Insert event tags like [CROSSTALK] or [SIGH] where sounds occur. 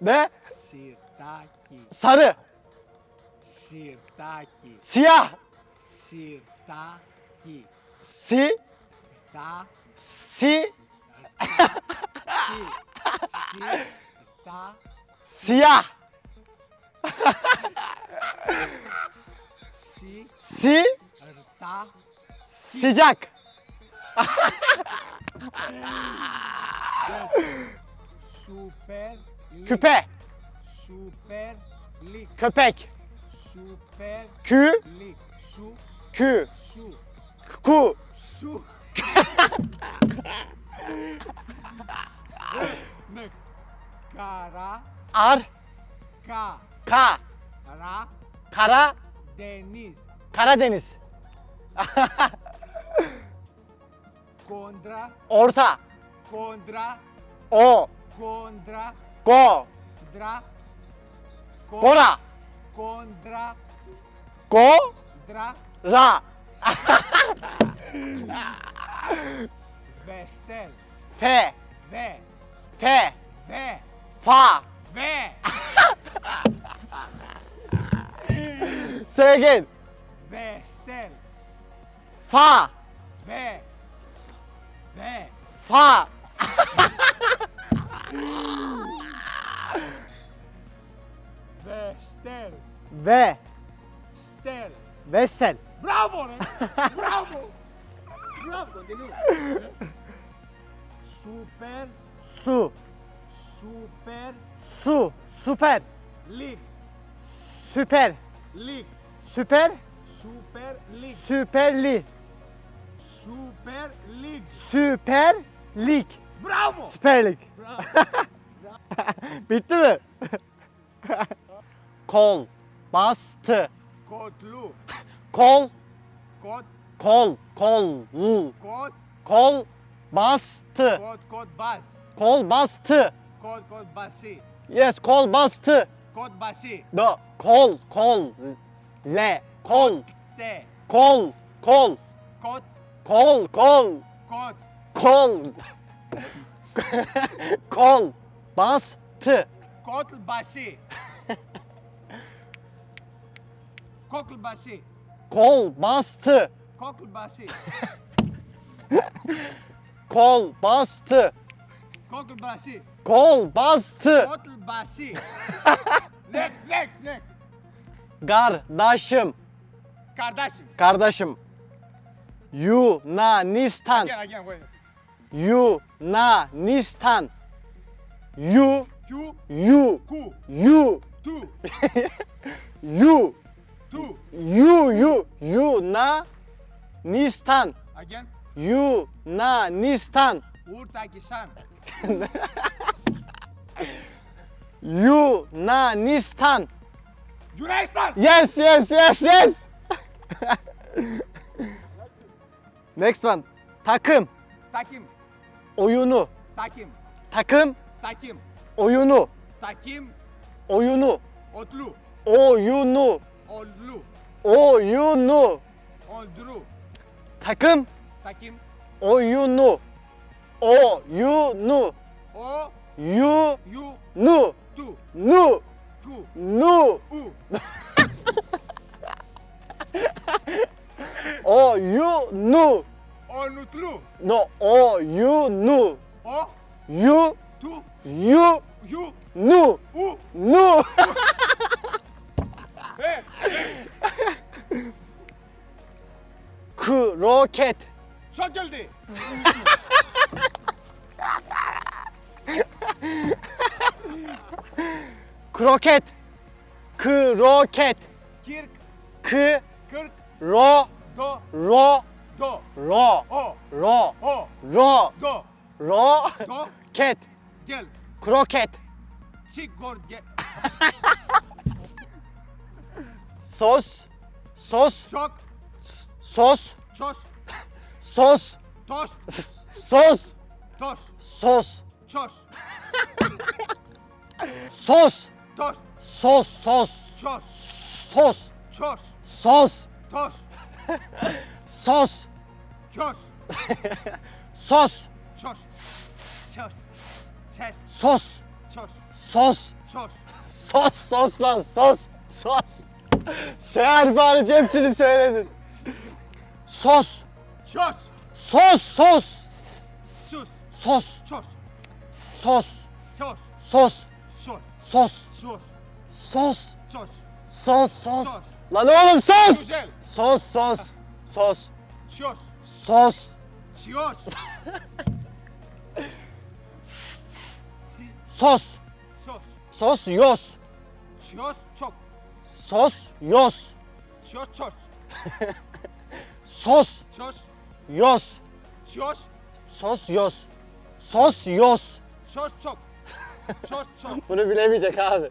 Ne? Sirtaki. Sarı. Sirtaki. Siyah. Sirtaki. Si. Ta. Si. Sirta. Siyah. Si. Si. Rta. Sıcak. Super. Küpe. Super. Lig. Köpek. Super. Kü. Lig. Su. Kü. Su. Ku. Su. Kara. Ar. Ka. Ka. Ra. Kara. Deniz. Karadeniz. Kontra. Orta. Kontra. O. Kontra. Go. Dra. Kon- Gora. Kontra. Go. Dra. Ra. Vestel. Fe. Ve. Fe. Ve. Fa. Ve. Say again. Vestel. Fa. Ve. Ve. Fa. [LAUGHS] Vestel. Ve. Stel. Vestel. Bravo re. [LAUGHS] Bravo. Bravo. Super. Su. Super. Su. Süper. Lig. Süper. Lig. Süper. Super Lig. Süper Lig. Super Lig. Süper Lig. Bravo. Süper Lig. Bravo. [LAUGHS] Bitti mi? [LAUGHS] Kol. Bastı. Kotlu. Kol. Kot. Kol. Kol. L. Kot. Kol. Bastı. Kot. Kot bas. Kol bastı. Kot. Kot basi. Yes, kol bastı. Kot basi. No, kol, kol. Le, kol, Te. kol, kol, Kot. kol, kol, Kot. kol. [LAUGHS] kol bastı. Kot basi. [LAUGHS] Kokl basi. Kol bastı. [LAUGHS] Kokl basi. Kol bastı. Kokl basi. Kol bastı. Kotl basi. next, next, next. Kardeşim. Kardeşim. Kardeşim. Yunanistan. Again, again, wait. Yunanistan. Yu, Q, yu, Q, yu, tu, [LAUGHS] yu, tu. yu, yu, Yunanistan. Again. Yunanistan. Urtakistan. [LAUGHS] Yunanistan. Yunanistan. Yes, yes, yes, yes. [LAUGHS] Next one. Takım. Takim. Oyunu. Takim. Takım. Takim. Oyunu. Takim. Oyunu. Otlu. Oyunu. Ollu. Oyunu. Oldru. Takım. Takim. Oyunu. Oyunu. O. Yu. Yu. Nu. Tu. Nu. Tu. Nu. U. [LAUGHS] Oyunu. Onutlu. No. Oyunu. O. Yu. Tu. Yu. Yu. Nu. U. Nu. [LAUGHS] Kroket. Çok geldi. Kroket. Kroket. Kirk. K. Kırk. Ro. Do. Ro. Do. Ro. O. Ro. O. Ro. Do. Ro. Do. Ket. Gel. Kroket. Çık gor gel. Sos. Sos. Çok. Sos. Ços. Sos. Tos. Sos. Tos. Sos. Çor. Sos. Tos. Sos. Sos. Çor. Sos. Çor. Sos. Tos. Sos. Çor. Sos. Çor. Çor. Sos. Çor. Sos. Çor. Sos sos lan sos sos. Seher bari hepsini söyledin. Sos. Şos. Sos sos. Sus. Sos. Şos. Sos. Şos. Sos. Şos. Sos. Şos. Sos. Şos. Sos sos. Lan oğlum sos. Güzel. Sos sos. Sos. Şos. Sos. Şos. Sos. Sos. Sos yos. Şos çok. Sos yos. Şos [LAUGHS] çok. Sos. Şos yos. Sos. Sos yos. Sos yos. Sos çok. Sos çok. [LAUGHS] Bunu bilemeyecek abi.